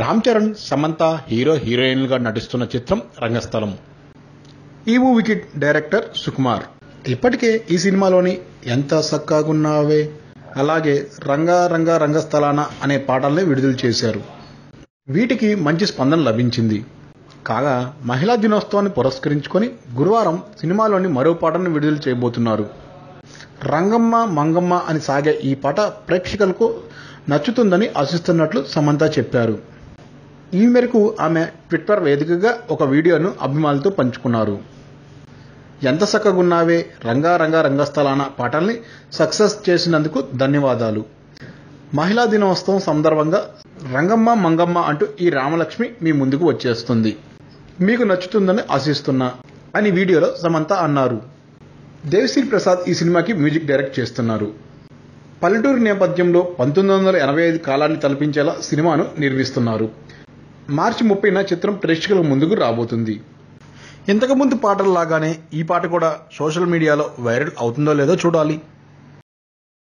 Ram Charan Samantha hero హీరోయిన్లుగా నటిస్తున్న చిత్రం రంగస్థలం. ఈ మూవీకి డైరెక్టర్ సుకుమార్. ఇప్పటికే ఈ సినిమాలోని ఎంత సక్కాగున్నావే? అలాగే రంగా రంగా రంగస్థలాన అనే పాటల్ని విడుదల చేశారు. వీటికి మంచి స్పందన లభించింది. కాగా మహిళా దినోత్సవాన్ని పురస్కరించుకొని గురువారం సినిమాలోని మరో పాటను విడుదల చేయబోతున్నారు. రంగమ్మ మంగమ్మ అని సాగే ఈ పాట ప్రేక్షకులకు నచ్చుతుందని ఆశిస్తున్నట్లు సమంత చెప్పారు. ఈ మేరకు ఆమె ట్విట్టర్ వేదికగా ఒక వీడియోను అభిమానులతో పంచుకున్నారు. ఎంత చక్కగున్నావే రంగా రంగా రంగస్థలాన పాటల్ని సక్సెస్ చేసినందుకు ధన్యవాదాలు. మహిళా దినోత్సవం సందర్భంగా రంగమ్మ మంగమ్మ అంటూ ఈ రామలక్ష్మి మీ ముందుకు వచ్చేస్తుంది. మీకు నచ్చుతుందని ఆశిస్తున్నా అని వీడియోలో సమంత అన్నారు. దేవిశ్రీ ప్రసాద్ ఈ సినిమాకి మ్యూజిక్ డైరెక్ట్ చేస్తున్నారు. పల్లెటూరు నేపథ్యంలో పంతొమ్మిది వందల ఎనభై ఐదు కాలాన్ని తలపించేలా సినిమాను నిర్మిస్తున్నారు. మార్చి ముప్పైన చిత్రం ప్రేక్షకుల ముందుకు రాబోతుంది. ఇంతకుముందు పాటల లాగానే ఈ పాట కూడా సోషల్ మీడియాలో వైరల్ అవుతుందో లేదో చూడాలి.